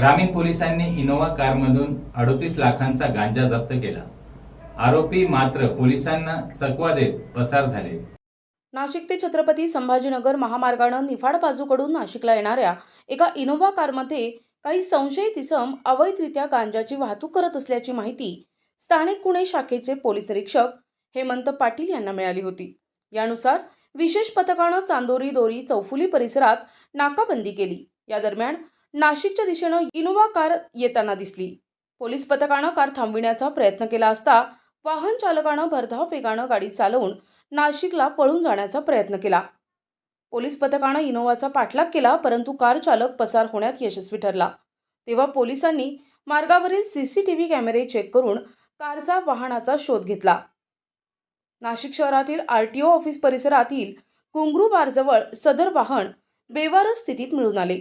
ग्रामीण पोलिसांनी इनोव्हा कारमधून अडोतीस लाखांचा गांजा जप्त केला. आरोपी मात्र पोलिसांना चकवा देत पसार झाले. नाशिक ते छत्रपती संभाजीनगर महामार्गानं निफाड बाजूकडून नाशिकला येणाऱ्या एका इनोव्हा कारमध्ये काही संशयित इसम अवैधरित्या गांजाची वाहतूक करत असल्याची माहिती स्थानिक गुन्हे शाखेचे पोलीस निरीक्षक हेमंत पाटील यांना मिळाली होती. यानुसार विशेष पथकानं चांदोरी दोरी चौफुली परिसरात नाकाबंदी केली. या दरम्यान नाशिकच्या दिशेनं इनोव्हा कार येताना दिसली. पोलीस पथकानं कार थांबविण्याचा प्रयत्न केला असता वाहन चालकानं भरधाव वेगानं गाडी चालवून नाशिकला पळून जाण्याचा प्रयत्न केला. पोलीस पथकानं इनोव्हाचा पाठलाग केला परंतु कार चालक पसार होण्यात यशस्वी ठरला. तेव्हा पोलिसांनी मार्गावरील सीसीटीव्ही कॅमेरे चेक करून कारचा वाहनाचा शोध घेतला. नाशिक शहरातील आर टी ओ ऑफिस परिसरातील घुंगरू बारजवळ सदर वाहन बेवारस स्थितीत मिळून आले.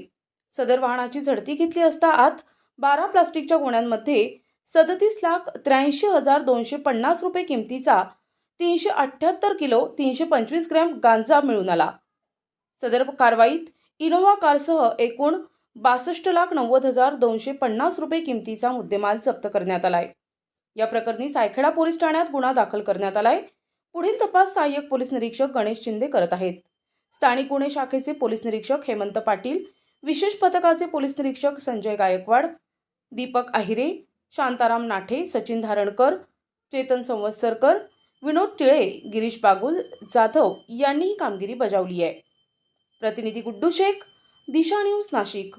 सदर वाहनाची झडती घेतली असता आत बारा प्लास्टिकच्या गोण्यांमध्ये सदतीस लाख त्र्याऐंशी हजार दोनशे पन्नास रुपये किमतीचा तीनशे अठ्ठ्याहत्तर किलो तीनशे पंचवीस ग्रॅम गांजा मिळून आला. सदर कारवाईत इनोव्हा कारसह एकूण बासष्ट लाख नव्वद हजार दोनशे पन्नास रुपये किमतीचा मुद्देमाल जप्त करण्यात आलाय. या प्रकरणी सायखेडा पोलीस ठाण्यात गुन्हा दाखल करण्यात आलाय. पुढील तपास सहाय्यक पोलीस निरीक्षक गणेश शिंदे करत आहेत. स्थानिक गुन्हे शाखेचे पोलीस निरीक्षक हेमंत पाटील विशेष पथकाचे पोलीस निरीक्षक संजय गायकवाड दीपक आहिरे शांताराम नाठे सचिन धारणकर चेतन संवत्सरकर विनोद टिळे गिरीश बागुल जाधव यांनी ही कामगिरी बजावली आहे. प्रतिनिधी गुड्डू शेख दिशा न्यूज नाशिक.